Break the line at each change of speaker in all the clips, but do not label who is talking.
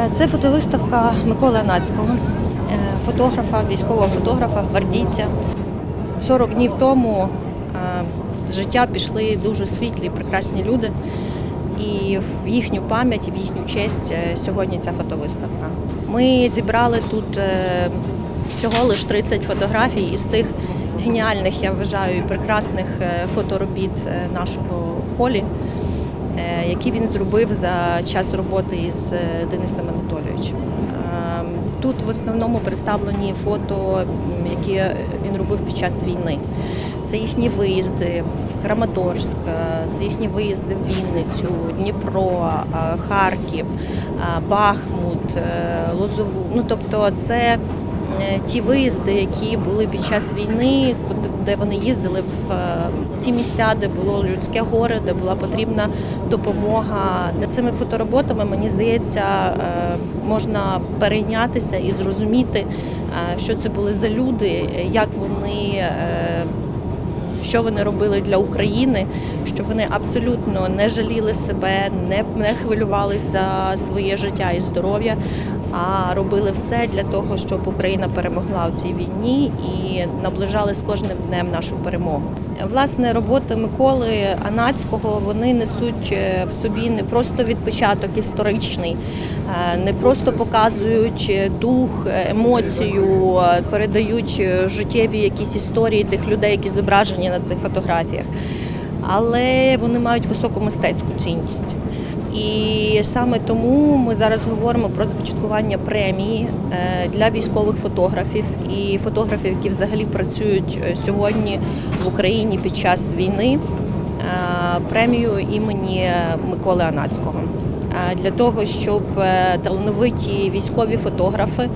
Е, Це фотовиставка Миколи Анацького, е, фотографа, військового фотографа, гвардійця. 40 днів тому е, з життя пішли дуже світлі, прекрасні люди. І в їхню пам'ять, і в їхню честь сьогодні ця фотовиставка. Ми зібрали тут всього лише 30 фотографій із тих геніальних, я вважаю, прекрасних фоторобіт нашого колі, які він зробив за час роботи із е, Денисом Анатолійовичем. Е, Тут в основному представлені фото, які він робив під час війни. Це їхні виїзди в Краматорськ, е, це їхні виїзди в Вінницю, Дніпро, е, Харків, е, Бахмут, е, Лозову. Ну тобто, це е, ті виїзди, які були під час війни, де вони їздили в е, ті місця, де було людське горе, де була потрібна допомога. Цими фотороботами мені здається, е, можна перейнятися і зрозуміти, е, що це були за люди, як вони. е, що вони робили для України, що вони абсолютно не жаліли себе, не, не хвилювалися за своє життя і здоров'я, а робили все для того, щоб Україна перемогла у цій війні і наближали з кожним днем нашу перемогу. Власне, роботи Миколи Анацького вони несуть е, в собі не просто відпочаток історичний, е, не просто показують е, дух, емоцію, передають життєві якісь історії тих людей, які зображені на цих фотографіях, але вони мають високу мистецьку цінність. І саме тому ми зараз говоримо про започаткування премії е, для військових фотографів і фотографів, які взагалі працюють е, сьогодні в Україні під час війни. е, Премію імені Миколи Анацького для того, щоб талановиті військові фотографи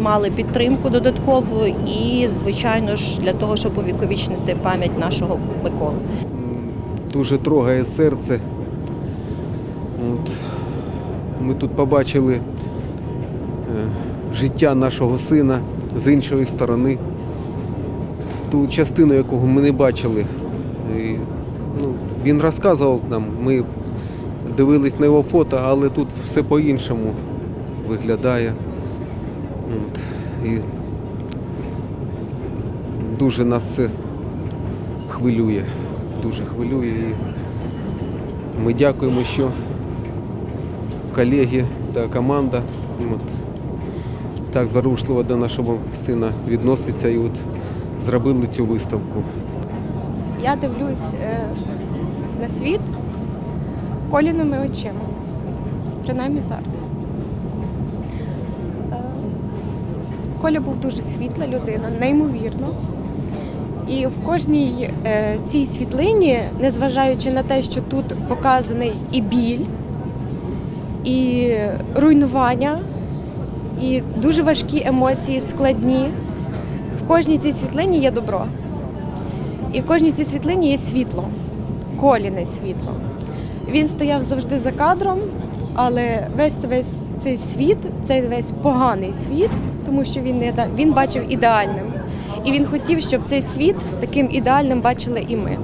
мали підтримку додаткову і, звичайно ж, для того, щоб увіковічнити пам'ять нашого Миколи.
дуже трогає серце. От. Ми тут побачили е, життя нашого сина з іншої сторони, ту частину, якого ми не бачили. І, ну, він розказував нам, ми дивились на його фото, але тут все по-іншому виглядає. От. І дуже нас це хвилює, дуже хвилює. І ми дякуємо, що колеги та команда от, так зарушливо до нашого сина відноситься і от зробили цю виставку.
Я дивлюсь е, на світ коліними очима. Принаймні зараз. Е, Коля був дуже світла людина, неймовірно. І в кожній е, цій світлині, незважаючи на те, що тут показаний і біль, і руйнування, і дуже важкі емоції, складні, в кожній цій світлині є добро. І в кожній цій світлині є світло, коліне світло. Він стояв завжди за кадром, але весь весь цей світ, цей весь поганий світ, тому що він не він бачив ідеальним. І він хотів, щоб цей світ таким ідеальним бачили і ми.